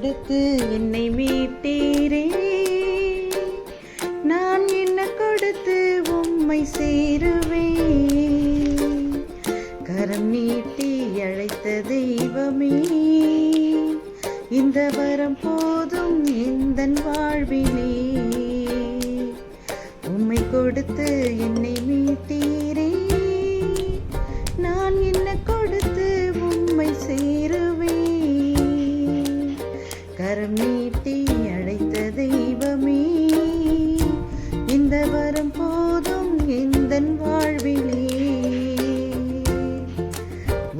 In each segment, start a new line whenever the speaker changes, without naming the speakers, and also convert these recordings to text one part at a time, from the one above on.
கொடுத்து என்னை மீட்டீரே. நான் என்ன கொடுத்து உம்மை சேருவேன்? கரம் நீட்டி அழைத்த தெய்வமே இந்த வரம் போதும் எந்த வாழ்வினே உம்மை கொடுத்து என்னை மீட்டீ கரம் நீட்டி அழைத்த தெய்வமே. இந்த வரம் போதும் எந்த வாழ்விலே.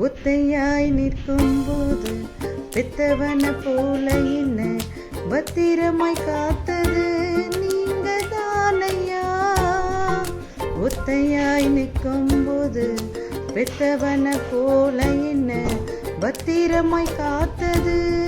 ஒத்தையாய் நிற்கும் போது பெத்தவன போல என்ன பத்திரமாய் காத்தது நீங்க தானையா? ஒத்தையாய் நிற்கும் போது பெத்தவன போல என்ன பத்திரமாய் காத்தது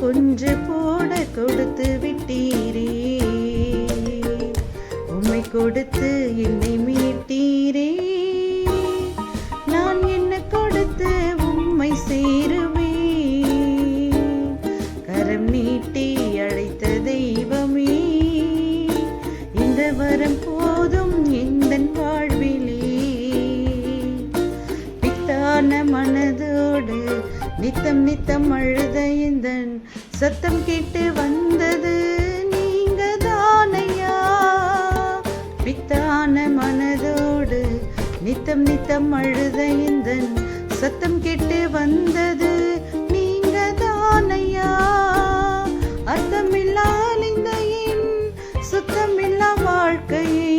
உம்மை போட கொடுத்து விட்டீரே. உம்மை கொடுத்து என்னை மீட்டீரே. நான் என்ன கொடுத்து உம்மை சேருவேன்? கரம் நீட்டி அழைத்த தெய்வமே இந்த வரம் போதும் எந்த வாழ் நித்தம் நித்தம் அழுத இந்த சத்தம் கேட்டு வந்தது நீங்க தானையா பித்தான மனதோடு நித்தம் நித்தம் அழுத இந்த சத்தம் கேட்டு வந்தது நீங்க தானையா அர்த்தமில்லால் இந்த சுத்தமில்லா வாழ்க்கையை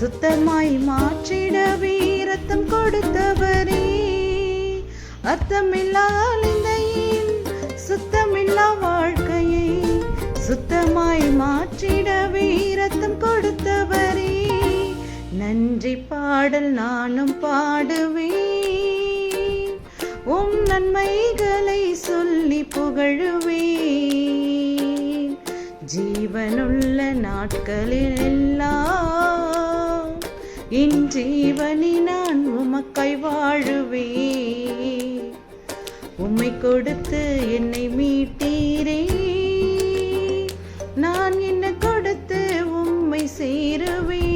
சுத்தமாய் மாற்றிடவே ரத்தம் கொடுத்தவரே. அர்த்தமில்லால் இந்த சுத்தமில்லா வாழ்க்கையை சுத்தமாய் மாற்றிடவே ரத்தம் கொடுத்தவரே. நன்றி பாடல் நானும் பாடுவேன். உம் நன்மைகளை சொல்லி புகழுவேன். ஜீவனுள்ள நாட்களில் எல்லாம் என் ஜீவனி நான் உமக்கு உம்மை கொடுத்து என்னை மீட்டீரே. நான் என்ன கொடுத்து உம்மை சேருவேன்?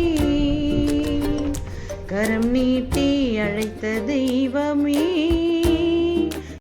கரம் நீட்டி அழைத்த தெய்வமே